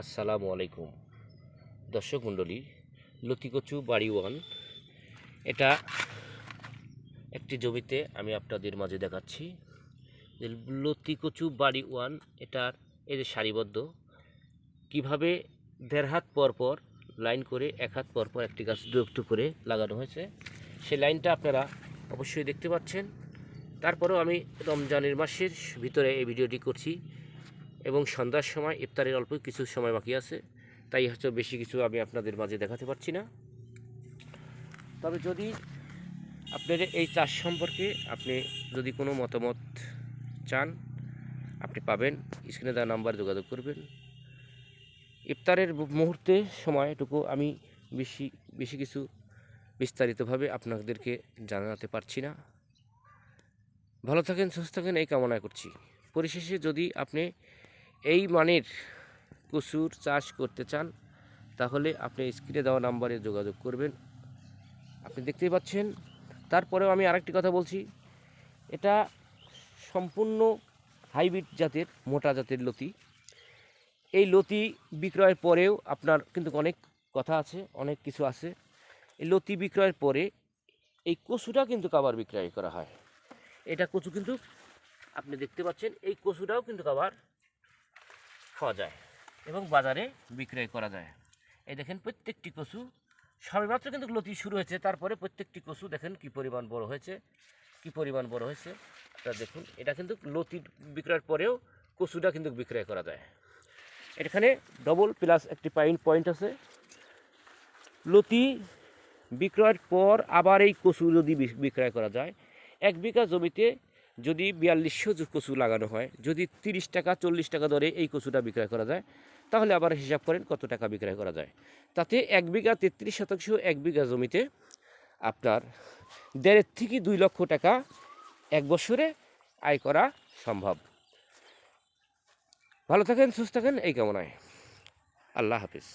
আসসালামু আলাইকুম। দর্শক মণ্ডলী, লতিকচু বাড়ি ওয়ান, এটা একটি জমিতে আমি আপনাদের মাঝে দেখাচ্ছি। যে লতিকচু বাড়ি ওয়ান এটার এই যে সারিবদ্ধ। কীভাবে দেড় হাত পর পর, লাইন করে এক হাত পর পর একটি গাছ দু একটু করে লাগানো হয়েছে সেই লাইনটা আপনারা অবশ্যই দেখতে পাচ্ছেন। তারপরেও আমি রমজানের মাসের ভিতরে এই ভিডিওটি করছি। এবং সন্ধ্যার সময় ইফতারের অল্প কিছু সময় বাকি আছে। তাই হয়তো বেশি কিছু আমি আপনাদের মাঝে দেখাতে পারছি না। তবে যদি আপনার এই চাষ সম্পর্কে আপনি যদি কোনো মতামত চান, আপনি পাবেন। স্ক্রিনে দেওয়া নাম্বার যোগাযোগ করবেন। ইফতারের মুহূর্তে সময়টুকু আমি বেশি বেশি কিছু বিস্তারিতভাবে আপনাদেরকে জানাতে পারছি না। ভালো থাকেন, সুস্থ থাকেন, এই কামনা করছি। পরিশেষে যদি আপনি এই মানের কচুর চাষ করতে চান, তাহলে আপনি স্ক্রিনে দেওয়া নাম্বারে যোগাযোগ করবেন। আপনি দেখতেই পাচ্ছেন, তারপরেও আমি আরেকটি কথা বলছি, এটা সম্পূর্ণ হাইব্রিড জাতের, মোটা জাতের লতি। এই লতি বিক্রয়ের পরেও আপনার কিন্তু অনেক কথা আছে, অনেক কিছু আছে। এই লতি বিক্রয়ের পরে এই কচুটা কিন্তু আবার বিক্রয় করা হয়। এটা কচু কিন্তু আপনি দেখতে পাচ্ছেন, এই কচুটাও কিন্তু আবার খাওয়া যায় এবং বাজারে বিক্রয় করা যায়। এই দেখেন প্রত্যেকটি কচু। সবেমাত্র কিন্তু লতি শুরু হয়েছে, তারপরে প্রত্যেকটি কচু দেখেন কি পরিমাণ বড় হয়েছে, কি পরিমাণ বড় হয়েছে। তা দেখুন, এটা কিন্তু লতি বিক্রয়ের পরেও কচুটা কিন্তু বিক্রয় করা যায়। এখানে ডবল প্লাস একটি পয়েন্ট পয়েন্ট আছে। লতি বিক্রয়ের পর আবার এই কচু যদি বিক- বিক্রয় করা যায়, এক বিঘা জমিতে যদি বিয়াল্লিশশো কচু লাগানো হয়, যদি তিরিশ টাকা, চল্লিশ টাকা দরে এই কচুটা বিক্রয় করা যায়, তাহলে আবার হিসাব করেন কত টাকা বিক্রয় করা যায়। তাতে এক বিঘা তেত্রিশ শতাংশ এক বিঘা জমিতে আপনার দেড়ের থেকে দুই লক্ষ টাকা এক বছরে আয় করা সম্ভব। ভালো থাকেন, সুস্থ থাকেন, এই কামনায়। আল্লাহ হাফিজ।